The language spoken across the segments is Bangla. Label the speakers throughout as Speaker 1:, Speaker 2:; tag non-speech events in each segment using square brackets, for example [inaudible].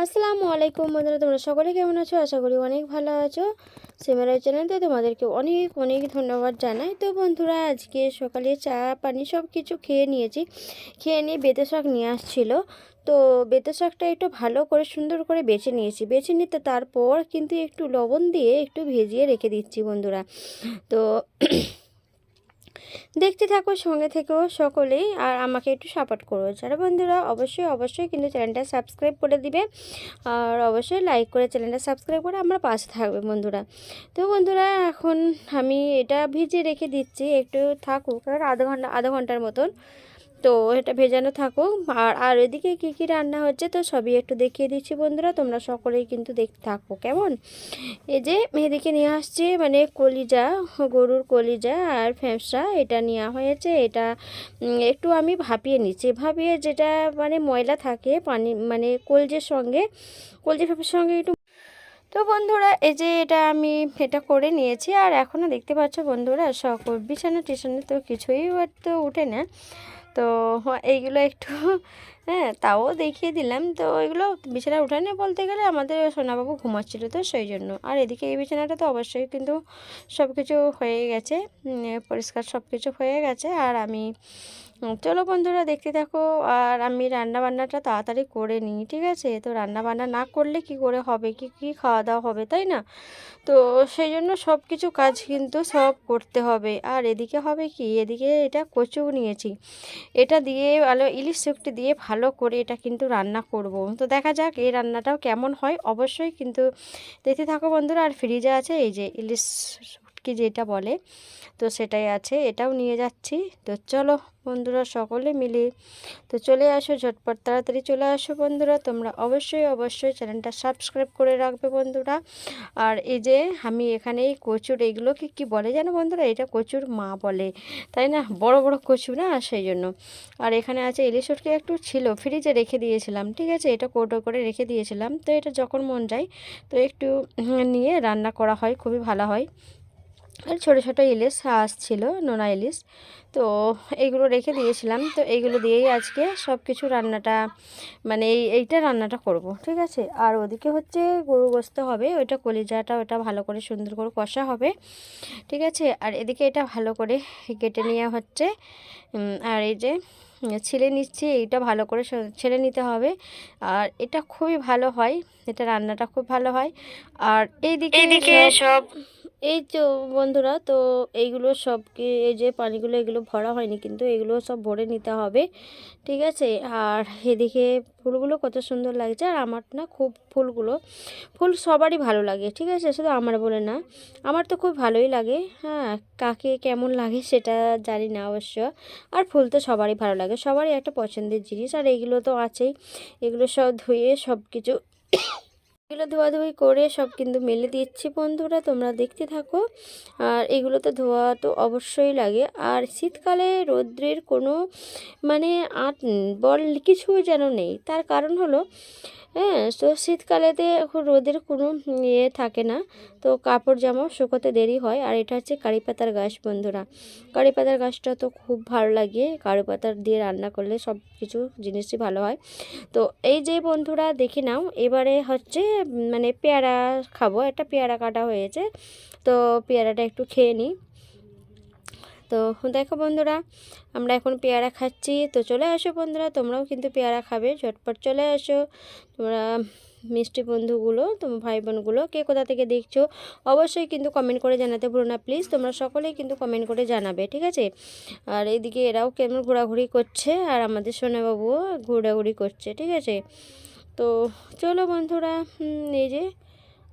Speaker 1: আসসালামু আলাইকুম বন্ধুরা, তোমরা সকলে কেমন আছো? আশা করি অনেক ভালো আছো। সিমারাই চ্যানেলতে তোমাদেরকে অনেক অনেক ধন্যবাদ জানাই। তো বন্ধুরা, আজকে সকালে চা, পানি সব কিছু খেয়ে নিয়েছি। খেয়ে নিয়ে বেতে শাক নিয়ে আসছিল। তো বেতে শাকটা একটু ভালো করে সুন্দর করে বেছে নিয়েছি। বেছে নিতে তারপর কিন্তু একটু লবণ দিয়ে একটু ভেজিয়ে রেখে দিচ্ছি বন্ধুরা। তো দেখতে থাকো, সঙ্গে থেকেও সকলেই, আর আমাকে একটু সাপোর্ট করো। যারা বন্ধুরা, অবশ্যই অবশ্যই কিন্তু চ্যানেলটা সাবস্ক্রাইব করে দিবে, আর অবশ্যই লাইক করে চ্যানেলটা সাবস্ক্রাইব করে আমরা পাশে থাকবে বন্ধুরা। তো বন্ধুরা, এখন আমি এটা ভিজে রেখে দিচ্ছি, একটু থাকুক আর আধা ঘণ্টা, আধা ঘণ্টার মতন। তো এটা ভেজানো থাকুক। আর আর এদিকে কী কী রান্না হচ্ছে তো সবই একটু দেখিয়ে দিচ্ছি বন্ধুরা, তোমরা সকলেই কিন্তু দেখতে থাকো, কেমন? এই যে এদিকে নিয়ে আসছে মানে কলিজা, গরুর কলিজা আর ফ্যাঁসা, এটা নেওয়া হয়েছে, এটা একটু আমি ভাপিয়ে নিচ্ছি, ভাপিয়ে যেটা মানে ময়লা থাকে পানি মানে কলজের সঙ্গে কলজে ফ্যাপের সঙ্গে একটু তো বন্ধুরা, এই যে এটা আমি, এটা করে নিয়েছি, আর এখনও দেখতে পাচ্ছ বন্ধুরা, সকল বিছানা টিছানা তো কিছুই তো উঠে না। তো এইগুলো একটু হ্যাঁ তাও দেখিয়ে দিলাম। তো ওইগুলো বিছানা উঠানে বলতে গেলে আমাদের সোনাবাবু ঘুমাচ্ছিল তো সেই জন্য। আর এদিকে এই বিছানাটা তো অবশ্যই কিন্তু সব কিছু হয়ে গেছে। পরিষ্কার সব কিছু হয়ে গেছে। আর আমি চলো বন্ধুরা দেখতে থাকো। আর আমি রান্না বান্নাটা তাড়াতাড়ি করে নিই, ঠিক আছে? তো রান্না বান্না না করলে কি করে হবে? কি কি খাওয়া দাওয়া হবে, তাই না? তো সেই জন্য সব কিছু কাজ কিন্তু সব করতে হবে। আর এদিকে হবে কি? এদিকে এটা কচু নিয়েছি। এটা দিয়ে ভালো ইলিশ শুকটি দিয়ে ভালো করে এটা কিন্তু রান্না করব। তো দেখা যাক এই রান্নাটাও কেমন হয়। অবশ্যই কিন্তু দেখতে থাকো বন্ধুরা, আর ফ্রিজে আছে এই যে ইলিশ কি যেটা বলে, তো সেটাই আছে, এটাও নিয়ে যাচ্ছি। তো চলো বন্ধুরা সকলে মিলে, তো চলে আসো ঝটপট, তাড়াতাড়ি চলে আসো বন্ধুরা, তোমরা অবশ্যই অবশ্যই চ্যানেলটা সাবস্ক্রাইব করে রাখবে বন্ধুরা। আর এই যে আমি এখানে এই কচুর এইগুলোকে কি বলে জানো বন্ধুরা? এটা কচুর মা বলে, তাই না? বড় বড় কচু না, সেই জন্য। আর এখানে আছে ইলিশ একটু ছিল, ফ্রিজে রেখে দিয়েছিলাম, ঠিক আছে? এটা কৌটো করে রেখে দিয়েছিলাম, তো এটা যখন মন যায়, তো একটু নিয়ে রান্না করা হয়, খুবই ভালো হয়। আর ছোটো ছোটো ইলিশ আসছিল নোনা ইলিশ। তো এইগুলো রেখে দিয়েছিলাম। তো এইগুলো দিয়েই আজকে সব কিছু রান্নাটা মানে এই এইটা রান্নাটা করব ঠিক আছে? আর ওদিকে হচ্ছে গরু গোস্ত হবে ওইটা কলিজাটা ওটা ভালো করে সুন্দর করে কষা হবে ঠিক আছে? আর এদিকে এটা ভালো করে কেটে নেওয়া হচ্ছে। আর এই যে ছেলে নিচ্ছি এইটা ভালো করে ছেলে নিতে হবে। আর এটা খুবই ভালো হয় এটা রান্নাটা খুব ভালো হয়। আর এইদিকে সব এই তো বন্ধুরা, তো এইগুলো সবকে এই যে পানিগুলো, এগুলো ভরা হয়নি, কিন্তু এগুলো সব ভরে নিতে হবে, ঠিক আছে? আর এদিকে ফুলগুলো কত সুন্দর লাগছে, আর আমার না খুব ফুলগুলো, ফুল সবারই ভালো লাগে, ঠিক আছে? শুধু আমার বলে না, আমার তো খুব ভালোই লাগে হ্যাঁ? কাকে কেমন লাগে সেটা জানি না অবশ্য, আর ফুল তো সবারই ভালো লাগে, সবারই একটা পছন্দের জিনিস, আর এইগুলো তো আছেই, এগুলো সব ধুয়ে সব কিছু এগুলো ধোয়াধুয়ি করে সব কিন্তু মেলে দিচ্ছি বন্ধুরা, তোমরা দেখতে থাকো। আর এগুলো তো ধোয়া তো অবশ্যই লাগে। আর শীতকালে রৌদ্রের কোনো মানে আট বল কিছু যেন নেই। তার কারণ হলো হ্যাঁ তো শীতকালেতে এখন রোদের কোনো ইয়ে থাকে না। তো কাপড় জামা শুকোতে দেরি হয়। আর এটা হচ্ছে কারি পাতার গাছ বন্ধুরা। কারি পাতার গাছটা তো খুব ভালো লাগে। কারি পাতার দিয়ে রান্না করলে সব কিছু জিনিসই ভালো হয়। তো এই যে বন্ধুরা, দেখে নাও। এবারে হচ্ছে মানে পেয়ারা খাব। একটা পেয়ারা কাটা হয়েছে। তো পেয়ারাটা একটু খেয়ে নিই। তো দেখো বন্ধুরা, আমরা এখন পেয়ারা খাচ্ছি। তো চলে আসো বন্ধুরা, তোমরাও কিন্তু পেয়ারা খাবে। ঝটপট চলে আসো। তোমরা মিষ্টি বন্ধুগুলো, তোমার ভাই বোনগুলো কে কোথা থেকে দেখছ, অবশ্যই কিন্তু কমেন্ট করে জানাতে ভুলো না প্লিজ তোমরা সকলেই কিন্তু কমেন্ট করে জানাবে, ঠিক আছে? আর এইদিকে এরাও কেমন ঘোরাঘুরি করছে, আর আমাদের সোনাবাবুও ঘোরাঘুরি করছে, ঠিক আছে? তো চলো বন্ধুরা এই যে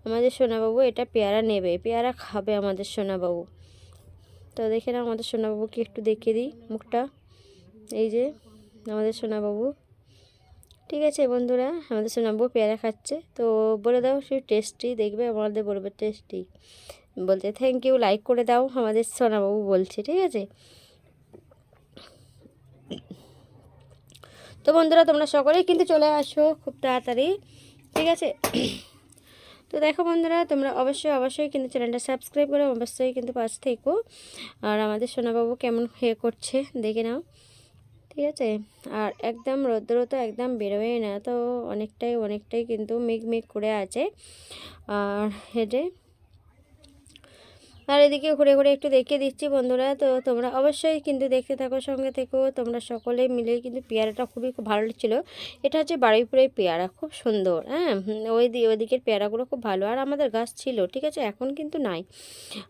Speaker 1: আমাদের সোনাবাবু এটা পেয়ারা নেবে, পেয়ারা খাবে আমাদের সোনাবাবু। তো দেখে না আমাদের সোনাবাবুকে একটু দেখিয়ে দিই মুখটা। এই যে আমাদের সোনাবাবু। ঠিক আছে বন্ধুরা, আমাদের সোনাবাবু পেয়ারা খাচ্ছে। তো বলে দাও সে টেস্টি দেখবে, আমাদের বলবে টেস্টি বলতে থ্যাংক ইউ লাইক করে দাও। আমাদের সোনাবাবু বলছে, ঠিক আছে? তো বন্ধুরা, তোমরা সকলেই কিন্তু চলে আসো খুব তাড়াতাড়ি, ঠিক আছে? তো দেখো বন্ধুরা, তোমরা অবশ্যই অবশ্যই কিন্তু চ্যানেলটা সাবস্ক্রাইব করে অবশ্যই কিন্তু পাশ থেকো। আর আমাদের সোনাবাবু কেমন হে করছে, দেখে নাও, ঠিক আছে? আর একদম রৌদ্র তো একদম বেরোয় না, তো অনেকটাই অনেকটাই কিন্তু মেঘ মেঘ করে আছে। আর হেঁটে আর এদিকে ঘুরে ঘুরে একটু দেখিয়ে দিচ্ছি বন্ধুরা। তো তোমরা অবশ্যই কিন্তু দেখতে থাকো, সঙ্গে থেকো। তোমরা সকলে মিলে কিন্তু পেয়ারাটা খুবই খুব ভালো ছিল। এটা হচ্ছে বারুইপুরের পেয়ারা, খুব সুন্দর হ্যাঁ? ওই ওইদিকের পেয়ারাগুলো খুব ভালো। আর আমাদের গাছ ছিল, ঠিক আছে? এখন কিন্তু নাই।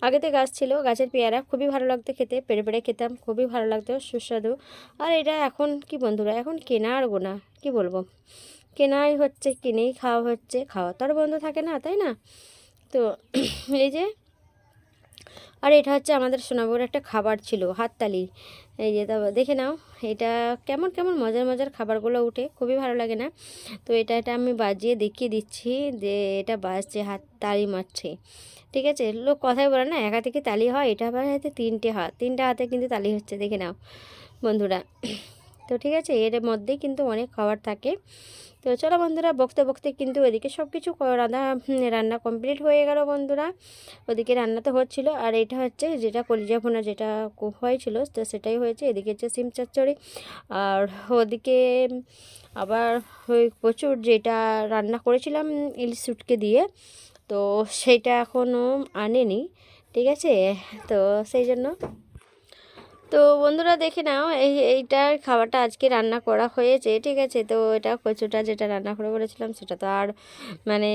Speaker 1: আগেতে গাছ ছিল, গাছের পেয়ারা খুবই ভালো লাগতো খেতে, পেড়ে পেড়ে খেতাম, খুবই ভালো লাগতো, সুস্বাদু। আর এটা এখন কি বন্ধুরা, এখন কেনা আর গোনা, কি বলব? কেনাই হচ্ছে, কিনেই খাওয়া হচ্ছে, খাওয়া তো আর বন্ধ থাকে না, তাই না? তো [clears throat] এই যে আর এটা হচ্ছে আমাদের সোনাবুর একটা খাবার ছিল, হাততালি। এই যে তারপর দেখে নাও, এটা কেমন কেমন মজার মজার খাবারগুলো উঠে খুবই ভালো লাগে না? তো এটা এটা আমি বাজিয়ে দেখিয়ে দিচ্ছি যে এটা বাজছে হাত তালি মারছে। ঠিক আছে? লোক কথাই বলে না, একা থেকে তালি হয়, এটা আবার হাতে তিনটে হাত, তিনটে হাতে কিন্তু তালি হচ্ছে, দেখে নাও বন্ধুরা। তো ঠিক আছে, এর মধ্যেই কিন্তু অনেক খাবার থাকে। তো চলো বন্ধুরা, বকতে বকতে কিন্তু ওইদিকে সব কিছু রান্না রান্না কমপ্লিট হয়ে গেল বন্ধুরা। ওদিকে রান্না তো হচ্ছিল, আর এটা হচ্ছে যেটা কলিজা ভুনা যেটা হয়েছিল, তো সেটাই হয়েছে। এদিকে হচ্ছে সিম চচ্চড়ি, আর ওদিকে আবার ওই প্রচুর যেটা রান্না করেছিলাম ইলিশ শুটকে দিয়ে, তো সেইটা এখনও আনেনি, ঠিক আছে? তো সেই জন্য তো বন্ধুরা দেখে নাও, এই, এইটার খাবারটা আজকে রান্না করা হয়েছে, ঠিক আছে? তো এটা কচুটা যেটা রান্না করে বলেছিলাম, সেটা তো আর মানে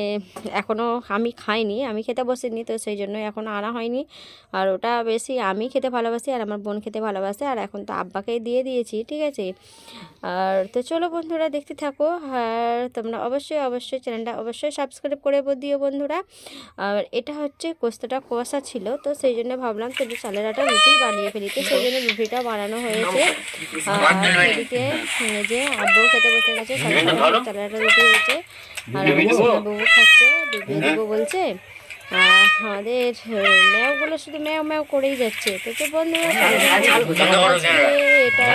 Speaker 1: এখনও আমি খাইনি, আমি খেতে বসিনি, তো সেই জন্য এখনও আনা হয়নি। আর ওটা বেশি আমি খেতে ভালোবাসি, আর আমার বোন খেতে ভালোবাসে, আর এখন তো আব্বাকেই দিয়ে দিয়েছি, ঠিক আছে? আর তো চলো বন্ধুরা দেখতে থাকো, আর তোমরা অবশ্যই অবশ্যই চ্যানেলটা অবশ্যই সাবস্ক্রাইব করে দিও বন্ধুরা। আর এটা হচ্ছে, কোস্তটা কষা ছিল, তো সেই জন্য ভাবলাম তো চালের আটা রুটি বানিয়ে ফেলি, তো সেই জন্য রুটিটা বানানো হয়েছে। আর এদিকে যে আব্বু খেতে বসে গেছে আটা রুটি হয়েছে। আর সোনাবাবু খাচ্ছে দেবো বলছে। আমাদের ম্যাওগুলো শুধু ম্যাও ম্যাও করেই যাচ্ছে। তো তো বন্ধুরা এটা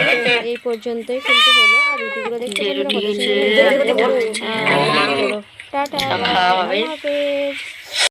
Speaker 1: এই পর্যন্তই কিন্তু হলো। আর রুটিগুলো দেখতে টাটা হাফেজ।